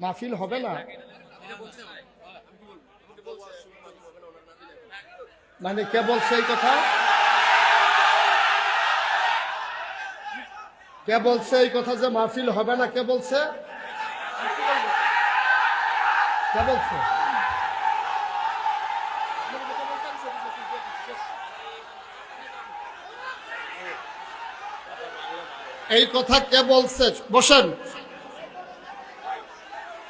মাহফিল হবে না? মানে কে বলছে এই কথা? কে বলছে এই কথা যে মাহফিল হবে না? কে বলছে? কে বলছে? এই কথা কে বলছে? বসেন।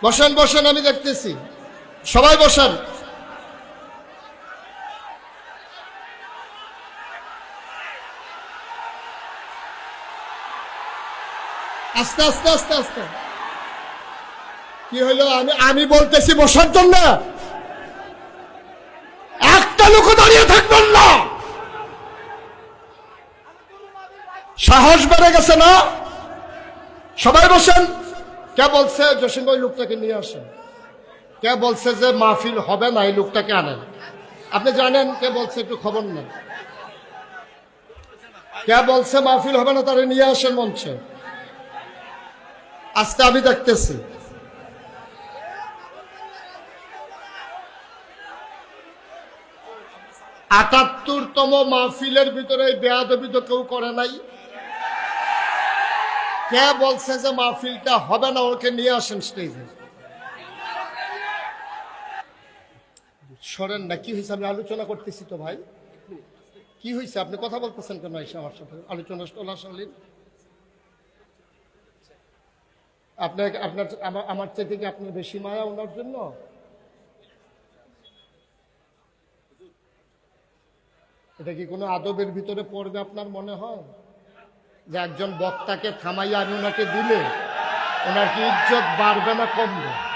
বসেন বসেন, আমি দেখতেছি। সবাই বসেন। আস্তে আস্তে আস্তে আস্তে। কি হলো আমি আমি বলতেছি বসার জন্য। একটা লোক দাঁড়িয়ে থাকবেন না। সাহস বেড়ে গেছে না? সবাই বসেন। কে বলছে জসিম ওই লোকটাকে নিয়ে আসেন? কে বলছে যে মাহফিল হবে না, এই লোকটাকে আনেন? আপনি জানেন কে বলছে, একটু খবর নেন। কে বলছে মাহফিল হবে না, তারা নিয়ে আসেন মঞ্চে? আজকে আমি দেখতেছি। আটাত্তরতম মাহফিলের ভিতরে এই বেয়াদবি তো কেউ করে নাই। কে বলছে যে মাহফিলটা হবে না, ওকে নিয়ে আসেন স্টেজে সরেন না, কি হয়েছে? আমি আলোচনা করতেছি তো ভাই। কি হয়েছে? আপনি কথা বলতেছেন কেন এসে আমার সাথে? আলোচনা চলাচলিন আপনার আপনার, আমার- চেয়ে কি আপনার বেশি মায়া ওনার জন্য? এটা কি কোনো আদবের ভিতরে পড়বে আপনার মনে হয়? যে একজন বক্তাকে থামাইয়া আমি ওনাকে দিলে ওনার কি ইজ্জত বাড়বে না কমবে?